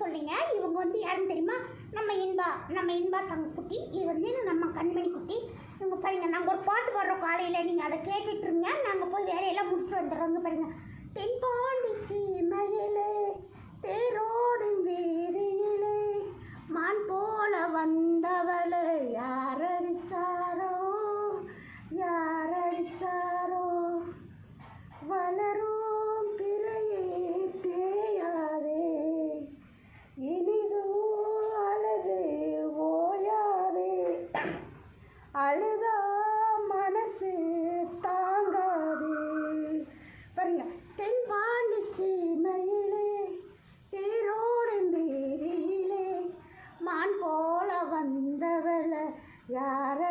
சொல்லிங்க இவங்க வந்து யாருன்னு தெரியுமா? நம்ம இன்பா நம்ம இன்பா தங்க குட்டி இது வந்து நம்ம கண்மணி குட்டி. இவங்க பாருங்க நாங்கள் ஒரு பாட்டு பாடுறோம் காலையில். நீங்கள் அதை கேட்டுட்டு இருங்க. நாங்கள் போய் வேலையெல்லாம் முடிச்சுட்டு வந்துடுறோங்க பாருங்க. தென்பா அழுதா மனசு தாங்காது. பாருங்க தென்பாண்டி சீமையிலே தேரோடும் வீதியிலே மான் போல வந்தவளை யார்